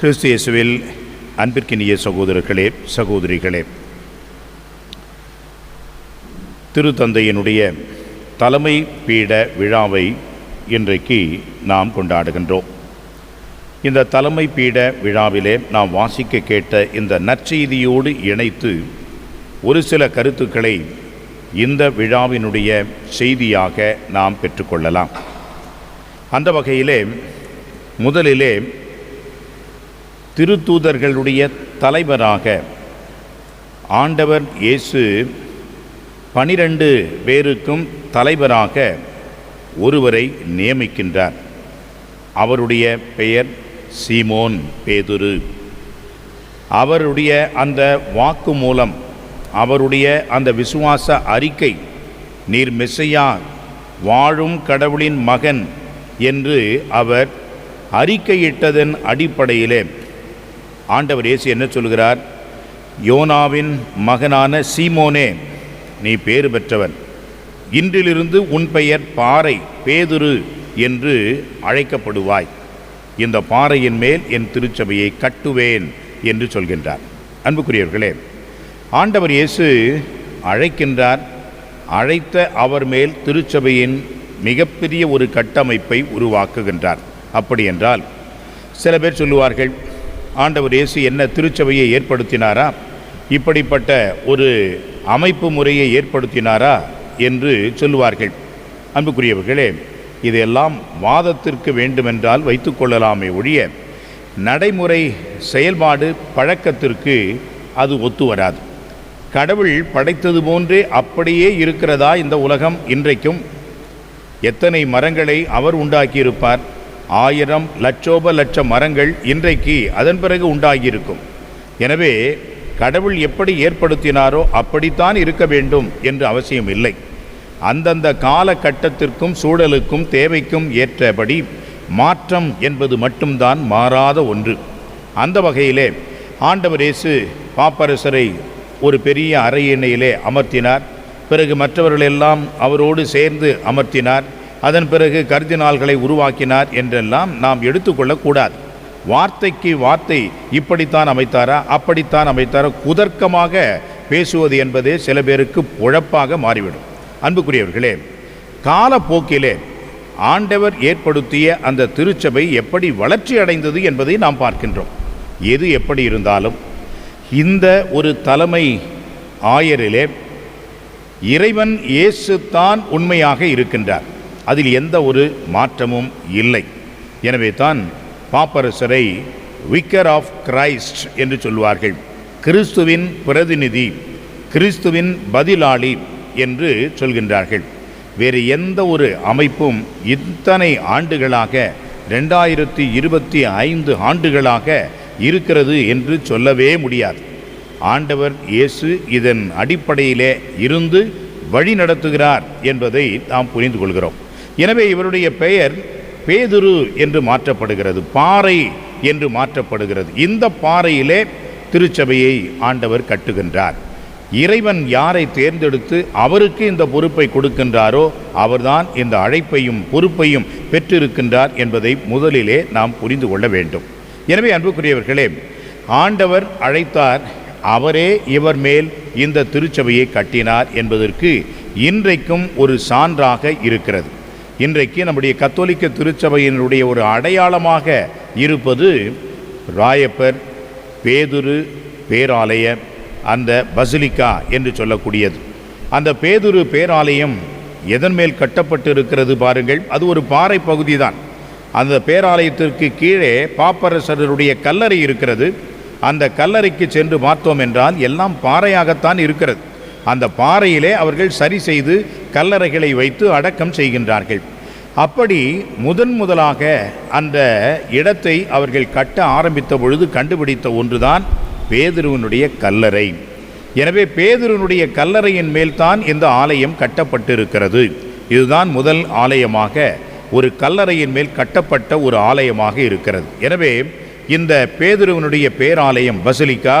கிறிஸ்து இயேசுவில் அன்பிற்கினிய சகோதரர்களே சகோதரிகளே. திருத்தந்தையினுடைய தலைமை பீட விழாவை இன்றைக்கு நாம் கொண்டாடுகின்றோம். இந்த தலைமை பீட விழாவிலே நாம் வாசிக்க கேட்ட இந்த நற்செய்தியோடு இணைத்து ஒரு சில கருத்துக்களை இந்த விழாவினுடைய செய்தியாக நாம் பெற்றுக்கொள்ளலாம். அந்த வகையிலே முதலிலே திருத்தூதர்களுடைய தலைவராக ஆண்டவர் இயேசு பனிரெண்டு பேருக்கும் தலைவராக ஒருவரை நியமிக்கின்றார். அவருடைய பெயர் சீமோன் பேதுரு. அவருடைய அந்த வாக்கு மூலம் அவருடைய அந்த விசுவாச அறிக்கை நீர் மெஸ்ஸையா வாழும் கடவுளின் மகன் என்று அவர் அறிக்கையிட்டதன் அடிப்படையிலே ஆண்டவர் இயேசு என்ன சொல்கிறார் யோனாவின் மகனான சீமோனே நீ பேறு பெற்றவன். இன்றிலிருந்து உன் பெயர் பாறை பேதுரு என்று அழைக்கப்படுவாய். இந்த பாறையின் மேல் என் திருச்சபையை கட்டுவேன் என்று சொல்கின்றார். அன்புக்குரியவர்களே ஆண்டவர் இயேசு அழைக்கின்றார். அழைத்த அவர் மேல் திருச்சபையின் மிகப்பெரிய ஒரு கட்டமைப்பை உருவாக்குகின்றார். அப்படி என்றால் சில பேர் சொல்லுவார்கள் ஆண்டவர் இயேசு என்ன திருச்சபையை ஏற்படுத்தினாரா? இப்படிப்பட்ட ஒரு அமைப்பு முறையை ஏற்படுத்தினாரா என்று சொல்லுவார்கள். அன்புக்குரியவர்களே இதையெல்லாம் வாதத்திற்கு வேண்டுமென்றால் வைத்துக்கொள்ளலாமே ஒழிய நடைமுறை செயல்பாடு பழக்கத்திற்கு அது ஒத்து வராது. கடவுள் படைத்தது போன்றே அப்படியே இருக்கிறதா இந்த உலகம் இன்றைக்கும்? எத்தனை மரங்களை அவர் உண்டாக்கியிருப்பார்? ஆயிரம் லட்சோப லட்ச மரங்கள் இன்றைக்கு அதன் பிறகு உண்டாகியிருக்கும். எனவே கடவுள் எப்படி ஏற்படுத்தினாரோ அப்படித்தான் இருக்க வேண்டும் என்று அவசியம் இல்லை அந்தந்த காலகட்டத்திற்கும் சூழலுக்கும் தேவைக்கும் ஏற்றபடி மாற்றம் என்பது மட்டும்தான் மாறாத ஒன்று. அந்த வகையிலே ஆண்டவர் இயேசு பாப்பரசரை ஒரு பெரிய அறையினையிலே அமர்த்தினார். பிறகு மற்றவர்களெல்லாம் அவரோடு சேர்ந்து அமர்த்தினார். அதன் பிறகு கர்தினால்களை உருவாக்கினார் என்றெல்லாம் நாம் எடுத்துக்கொள்ளக்கூடாது. வார்த்தைக்கு வார்த்தை இப்படித்தான் அமைத்தாரா? அப்படித்தான் அமைத்தாரா? குதர்க்கமாக பேசுவது என்பதே சில பேருக்கு உழப்பாக மாறிவிடும். அன்புக்குரியவர்களே காலப்போக்கிலே ஆண்டவர் ஏற்படுத்திய அந்த திருச்சபை எப்படி வளர்ச்சி அடைந்தது என்பதை நாம் பார்க்கின்றோம். எது எப்படி இருந்தாலும் இந்த ஒரு தலைமை ஆயரிலே இறைவன் இயேசு தான் உண்மையாக இருக்கின்றார். அதில் எந்த ஒரு மாற்றமும் இல்லை. எனவே தான் பாப்பரசரை விக்கர் ஆஃப் கிரைஸ்ட் என்று சொல்வார்கள். கிறிஸ்துவின் பிரதிநிதி கிறிஸ்துவின் பதிலாளி என்று சொல்கின்றார்கள். வேறு எந்த ஒரு அமைப்பும் இத்தனை ஆண்டுகளாக ரெண்டாயிரத்தி இருபத்தி ஐந்து ஆண்டுகளாக இருக்கிறது என்று சொல்லவே முடியாது. ஆண்டவர் இயேசு இதன் அடிப்படையிலே இருந்து வழி நடத்துகிறார் என்பதை நாம் புரிந்து கொள்கிறோம். எனவே இவருடைய பெயர் பேதுரு என்று மாற்றப்படுகிறது பாறை என்று மாற்றப்படுகிறது. இந்த பாறையிலே திருச்சபையை ஆண்டவர் கட்டுகின்றார். இறைவன் யாரை தேர்ந்தெடுத்து அவருக்கு இந்த பொறுப்பை கொடுக்கின்றாரோ அவர்தான் இந்த அழைப்பையும் பொறுப்பையும் பெற்றிருக்கின்றார் என்பதை முதலிலே நாம் புரிந்து கொள்ள வேண்டும். எனவே அன்புக்குரியவர்களே ஆண்டவர் அழைத்தார் அவரே இவர் மேல் இந்த திருச்சபையை கட்டினார் என்பதற்கு இன்றைக்கும் ஒரு சான்றாக இருக்கிறது. இன்றைக்கு நம்முடைய கத்தோலிக்க திருச்சபையினுடைய ஒரு அடையாளமாக இருப்பது ராயப்பர் பேதுரு பேராலய அந்த பசிலிக்கா என்று சொல்லக்கூடியது. அந்த பேதுரு பேராலயம் எதன் மேல் கட்டப்பட்டு இருக்கிறது பாருங்கள். அது ஒரு பாறை பகுதி தான் அந்த பேராலயத்திற்கு கீழே பாப்பரசருடைய கல்லறை இருக்கிறது. அந்த கல்லறைக்கு சென்று பார்த்தோம் என்றால் எல்லாம் பாறையாகத்தான் இருக்கிறது. அந்த பாறையிலே அவர்கள் சரி செய்து கல்லறைகளை வைத்து அடக்கம் செய்கின்றார்கள். அப்படி முதன் முதலாக அந்த இடத்தை அவர்கள் கட்ட ஆரம்பித்த பொழுது கண்டுபிடித்த ஒன்றுதான் பேதுருவனுடைய கல்லறை. எனவே பேதுருவனுடைய கல்லறையின் மேல்தான் இந்த ஆலயம் கட்டப்பட்டிருக்கிறது. இதுதான் முதல் ஆலயமாக ஒரு கல்லறையின் மேல் கட்டப்பட்ட ஒரு ஆலயமாக இருக்கிறது. எனவே இந்த பேதுருவனுடைய பேராலயம் பசிலிக்கா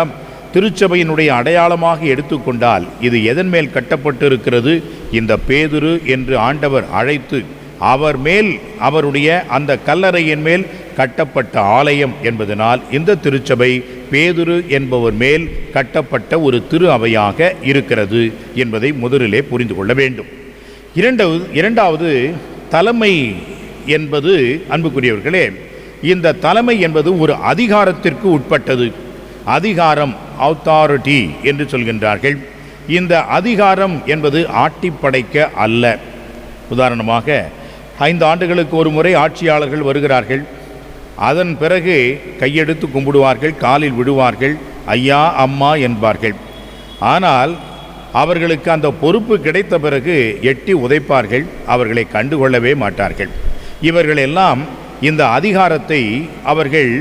திருச்சபையினுடைய அடையாளமாக எடுத்துக்கொண்டால் இது எதன் மேல் கட்டப்பட்டிருக்கிறது? இந்த பேதுரு என்று ஆண்டவர் அழைத்து அவர் மேல் அவருடைய அந்த கல்லறையின் மேல் கட்டப்பட்ட ஆலயம் என்பதனால் இந்த திருச்சபை பேதுரு என்பவர் மேல் கட்டப்பட்ட ஒரு திரு அவையாக இருக்கிறது என்பதை முதலிலே புரிந்து கொள்ள வேண்டும். இரண்டாவது இரண்டாவது தலைமை என்பது அன்புக்குரியவர்களே இந்த தலைமை என்பது ஒரு அதிகாரத்திற்கு உட்பட்டது. அதிகாரம் அவுத்தாரிட்டி என்று சொல்கின்றார்கள். இந்த அதிகாரம் என்பது ஆட்டிப்படைக்க அல்ல. உதாரணமாக ஐந்து ஆண்டுகளுக்கு ஒரு முறை ஆட்சியாளர்கள் வருகிறார்கள். அதன் பிறகு கையெடுத்து கும்பிடுவார்கள் காலில் விடுவார்கள் ஐயா அம்மா என்பார்கள். ஆனால் அவர்களுக்கு அந்த பொறுப்பு கிடைத்த பிறகு எட்டி உதைப்பார்கள் அவர்களை கண்டுகொள்ளவே மாட்டார்கள். இவர்களெல்லாம் இந்த அதிகாரத்தை அவர்கள்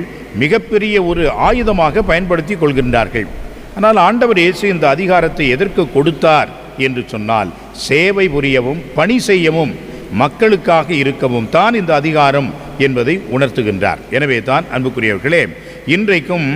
மிகப்பெரிய ஒரு ஆயுதமாக பயன்படுத்தி கொள்கின்றார்கள். ஆனால் ஆண்டவர் இயேசு இந்த அதிகாரத்தை எதற்கு கொடுத்தார் என்று சொன்னால் சேவை புரியவும் பணி செய்யவும் மக்களுக்காக இருக்கவும் தான் இந்த அதிகாரம் என்பதை உணர்த்துகின்றார். எனவே தான் அன்புக்குரியவர்களே இன்றைக்கும்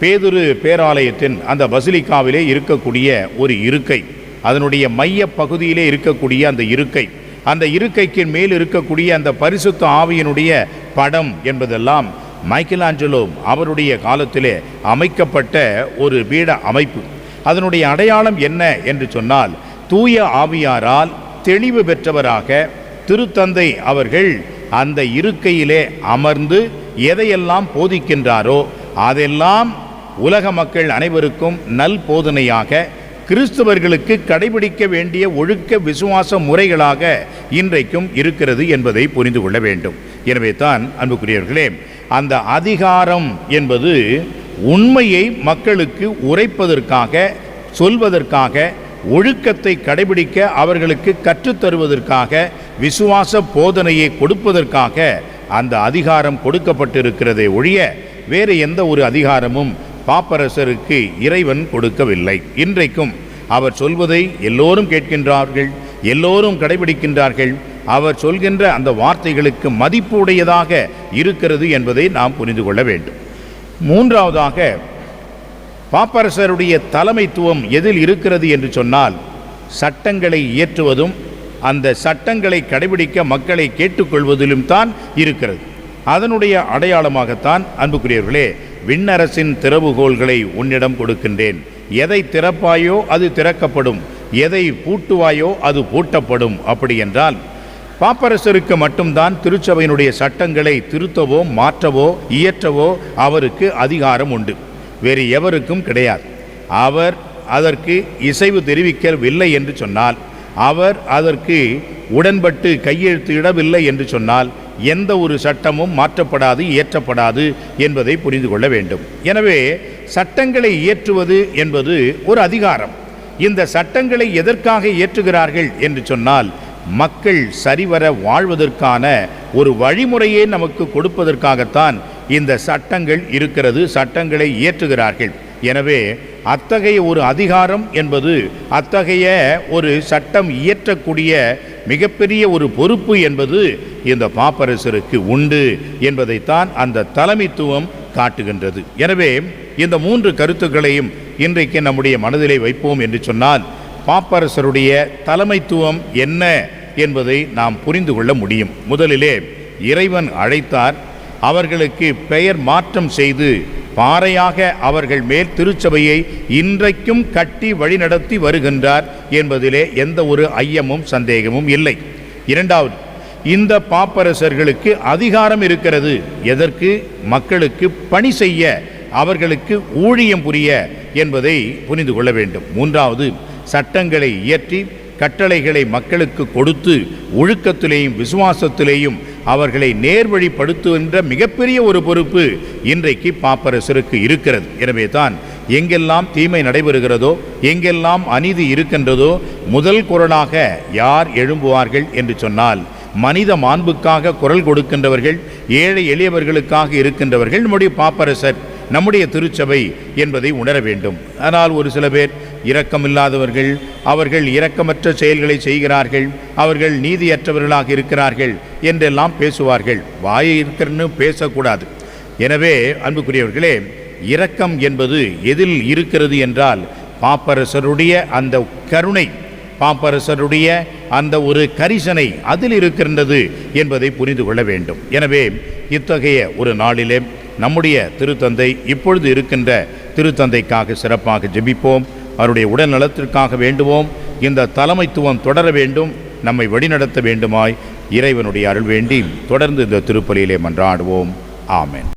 பேதுரு பேராலயத்தின் அந்த பசிலிக்காவிலே இருக்கக்கூடிய ஒரு இருக்கை அதனுடைய மைய பகுதியிலே இருக்கக்கூடிய அந்த இருக்கை அந்த இருக்கைக்கு மேல் இருக்கக்கூடிய அந்த பரிசுத்த ஆவியினுடைய படம் என்பதெல்லாம் மைக்கேல் ஆஞ்சலோ அவருடைய காலத்திலே அமைக்கப்பட்ட ஒரு பீட அமைப்பு. அதனுடைய அடையாளம் என்ன என்று சொன்னால் தூய ஆவியாரால் தெளிவு பெற்றவராக திருத்தந்தை அவர்கள் அந்த இருக்கையிலே அமர்ந்து எதையெல்லாம் போதிக்கின்றாரோ அதெல்லாம் உலக மக்கள் அனைவருக்கும் நல் போதனையாக கிறிஸ்தவர்களுக்கு கடைபிடிக்க வேண்டிய ஒழுக்க விசுவாச முறைகளாக இன்றைக்கும் இருக்கிறது என்பதை புரிந்து கொள்ள வேண்டும். எனவே தான் அன்புக்குரியவர்களே அந்த அதிகாரம் என்பது உண்மையை மக்களுக்கு உரைப்பதற்காக சொல்வதற்காக ஒழுக்கத்தை கடைபிடிக்க அவர்களுக்கு கற்றுத்தருவதற்காக விசுவாச போதனையை கொடுப்பதற்காக அந்த அதிகாரம் கொடுக்கப்பட்டிருக்கிறதே ஒழிய வேறு எந்த ஒரு அதிகாரமும் பாப்பரசருக்கு இறைவன் கொடுக்கவில்லை. இன்றைக்கும் அவர் சொல்வதை எல்லோரும் கேட்கின்றார்கள் எல்லோரும் கடைபிடிக்கின்றார்கள். அவர் சொல்கின்ற அந்த வார்த்தைகளுக்கு மதிப்பு உடையதாக இருக்கிறது என்பதை நாம் புரிந்து கொள்ள வேண்டும். மூன்றாவதாக பாப்பரசருடைய தலைமைத்துவம் எதில் இருக்கிறது என்று சொன்னால் சட்டங்களை இயற்றுவதும் அந்த சட்டங்களை கடைபிடிக்க மக்களை கேட்டுக்கொள்வதிலும் தான் இருக்கிறது. அதனுடைய அடையாளமாகத்தான் அன்புக்குரியவர்களே விண்ணரசின் திறவுகோள்களை உன்னிடம் கொடுக்கின்றேன். எதை திறப்பாயோ அது திறக்கப்படும். எதை பூட்டுவாயோ அது பூட்டப்படும். அப்படி என்றால் பாப்பரசருக்கு மட்டும்தான் திருச்சபையினுடைய சட்டங்களை திருத்தவோ மாற்றவோ இயற்றவோ அவருக்கு அதிகாரம் உண்டு. வேறு எவருக்கும் கிடையாது. அவர் அதற்கு இசைவு தெரிவிக்கவில்லை என்று சொன்னால் அவர் அதற்கு உடன்பட்டு கையெழுத்து இடவில்லை என்று சொன்னால் எந்த ஒரு சட்டமும் மாற்றப்படாது இயற்றப்படாது என்பதை புரிந்து கொள்ள வேண்டும். எனவே சட்டங்களை இயற்றுவது என்பது ஒரு அதிகாரம். இந்த சட்டங்களை எதற்காக இயற்றுகிறார்கள் என்று சொன்னால் மக்கள் சரிவர வாழ்வதற்கான ஒரு வழிமுறையை நமக்கு கொடுப்பதற்காகத்தான் இந்த சட்டங்கள் இருக்கிறது சட்டங்களை இயற்றுகிறார்கள். எனவே அத்தகைய ஒரு அதிகாரம் என்பது அத்தகைய ஒரு சட்டம் இயற்றக்கூடிய மிகப்பெரிய ஒரு பொறுப்பு என்பது இந்த பாப்பரசருக்கு உண்டு என்பதைத்தான் அந்த தலைமைத்துவம் காட்டுகின்றது. எனவே இந்த மூன்று கருத்துக்களையும் இன்றைக்கு நம்முடைய மனதிலே வைப்போம் என்று சொன்னால் பாப்பரசருடைய தலைமைத்துவம் என்ன என்பதை நாம் புரிந்து கொள்ள முடியும். முதலிலே இறைவன் அழைத்தார் அவர்களுக்கு பெயர் மாற்றம் செய்து பாறையாக அவர்கள் மேல் திருச்சபையை இன்றைக்கும் கட்டி வழிநடத்தி வருகின்றார் என்பதிலே எந்த ஒரு ஐயமும் சந்தேகமும் இல்லை. இரண்டாவது இந்த பாப்பரசர்களுக்கு அதிகாரம் இருக்கிறது. எதற்கு? மக்களுக்கு பணி செய்ய அவர்களுக்கு ஊழியம் புரிய என்பதை புரிந்து கொள்ள வேண்டும். மூன்றாவது சட்டங்களை இயற்றி கட்டளைகளை மக்களுக்கு கொடுத்து ஒழுக்கத்திலேயும் விசுவாசத்திலேயும் அவர்களை நேர்வழிப்படுத்துகின்ற மிகப்பெரிய ஒரு பொறுப்பு இன்றைக்கு பாப்பரசருக்கு இருக்கிறது. எனவே தான் எங்கெல்லாம் தீமை நடைபெறுகிறதோ எங்கெல்லாம் அநீதி இருக்கின்றதோ முதல் குரலாக யார் எழும்புவார்கள் என்று சொன்னால் மனித மாண்புக்காக குரல் கொடுக்கின்றவர்கள் ஏழை எளியவர்களுக்காக இருக்கின்றவர்கள் நம்முடைய பாப்பரசர். நம்முடைய திருச்சபை என்பதை உணர வேண்டும். ஆனால் ஒரு சில பேர் இரக்கமில்லாதவர்கள் அவர்கள் இரக்கமற்ற செயல்களை செய்கிறார்கள் அவர்கள் நீதியற்றவர்களாக இருக்கிறார்கள் என்றெல்லாம் பேசுவார்கள். வாயை இருக்கிறன்னு பேசக்கூடாது. எனவே அன்புக்குரியவர்களே இரக்கம் என்பது எதில் இருக்கிறது என்றால் பாப்பரசருடைய அந்த கருணை பாப்பரசருடைய அந்த ஒரு கரிசனை அதில் இருக்கின்றது என்பதை புரிந்து கொள்ள வேண்டும். எனவே இத்தகைய ஒரு நாளிலே நம்முடைய திருத்தந்தை இப்பொழுது இருக்கின்ற திருத்தந்தைக்காக சிறப்பாக ஜெபிப்போம். அவருடைய உடல் நலத்திற்காக வேண்டுவோம். இந்த தலைமைத்துவம் தொடர வேண்டும். நம்மை வழிநடத்த வேண்டுமாய் இறைவனுடைய அருள் வேண்டி தொடர்ந்து இந்த திருப்பலியிலே மன்றாடுவோம். ஆமேன்.